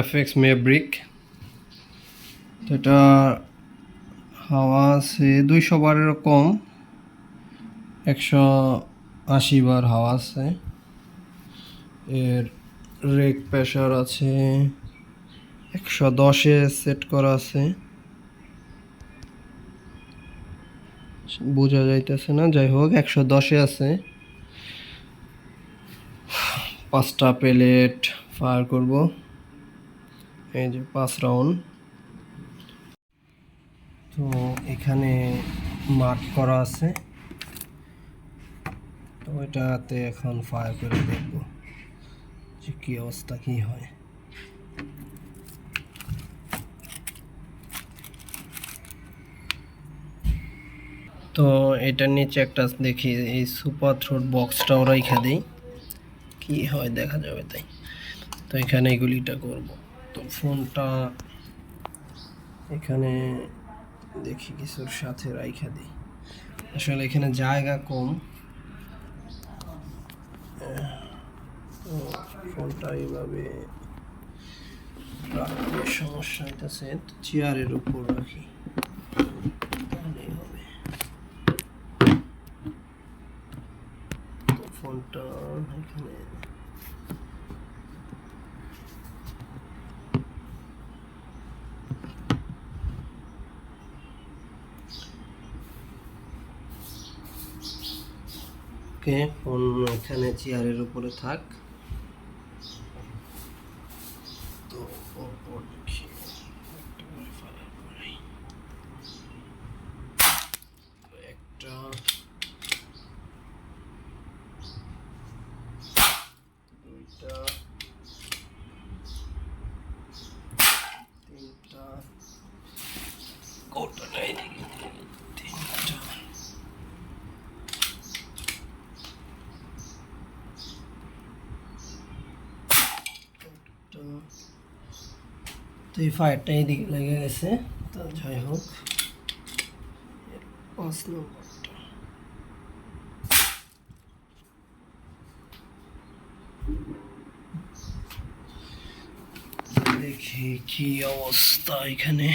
FX মেব্রিক তো এটা হাওয়া আছে, দুইশো বারেরও কম। একশো আশি বার হাওয়া আছে। এর রেক প্রেশার আছে, একশো দশে সেট করা আছে। বোঝা যাইতেছে না, যাই হোক, একশো দশে আছে। পাঁচটা প্লেট ফায়ার করব। এই যে পাঁচ রাউন্ড তো এখানে মার্ক করা আছে। তো এটাতে এখন ফায়ার করে দেখব যে কী অবস্থা, কী হয়। তো এটার নিচে একটা দেখি, এই সুপার থ্রোট বক্সটাও রেখে দিই। কি হয়, দেখা যাবে তাই। তো এখানে এগুলিটা করব। তো ফোনটা এখানে দেখি কিছুর সাথে রাইখা দিই। আসলে এখানে জায়গা কম। ফোনটা এইভাবে রাখলে সমস্যা হইতেছে। চেয়ারের উপর রাখি। ফোনটা এখানে ওকে ফোন এখানে চেয়ারের উপরে থাক। তো Uh... একটা দুইটা তিনটা কৌটা নেই দেখি তিনটা তো এই ফায়ারটা এইদিকে লেগে গেছে। তো যাই হোক। পাঁচ নম্বরটা। দেখি কি অবস্থা এখানে।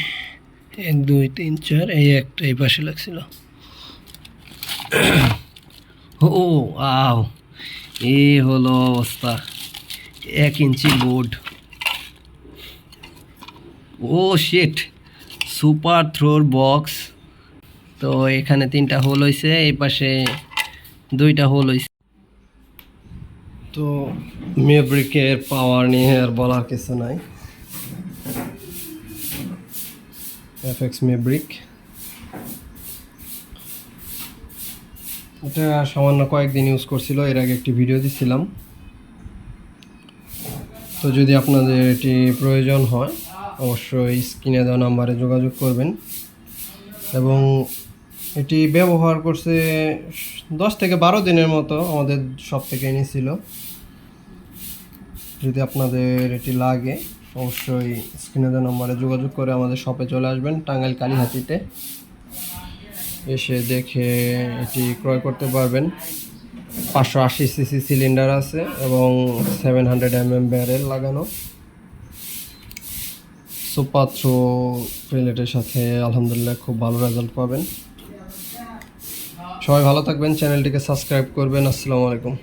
এক, দুই, তিন, চার, এই একটা এই পাশে লাগছিল। ও আও এই হলো অবস্থা। এক ইঞ্চি বোর্ড। ও শিট সুপার থ্রোর বক্স তো এখানে তিনটা হোল হয়েছে এই পাশে দুইটা হোল হয়েছে তো মেব্রিকের পাওয়ার নিয়ে আর বলার কিছু নাই। এফএক্স মেব্রিক এটা সামান্য কয়েকদিন ইউজ করছিল, এর আগে একটি ভিডিও দিছিলাম। তো যদি আপনাদের এটি প্রয়োজন হয় অবশ্যই স্ক্রিনে দেওয়া নাম্বারে যোগাযোগ করবেন। এবং এটি ব্যবহার করছে দশ থেকে বারো দিনের মতো আমাদের সব থেকে এনেছিল। যদি আপনাদের এটি লাগে, অবশ্যই স্ক্রিনে দেওয়া নাম্বারে যোগাযোগ করে আমাদের শপে চলে আসবেন, টাঙ্গাইল কালীহাতিতে এসে দেখে এটি ক্রয় করতে পারবেন। পাঁচশো আশি সিসি সিলিন্ডার আছে এবং seven hundred M M barrel লাগানো। সুপার পাত্র প্লেটের সাথে আলহামদুলিল্লাহ খুব ভালো রেজাল্ট পাবেন। সবাই ভালো থাকবেন, চ্যানেলটিকে সাবস্ক্রাইব করবেন। আসসালামু আলাইকুম।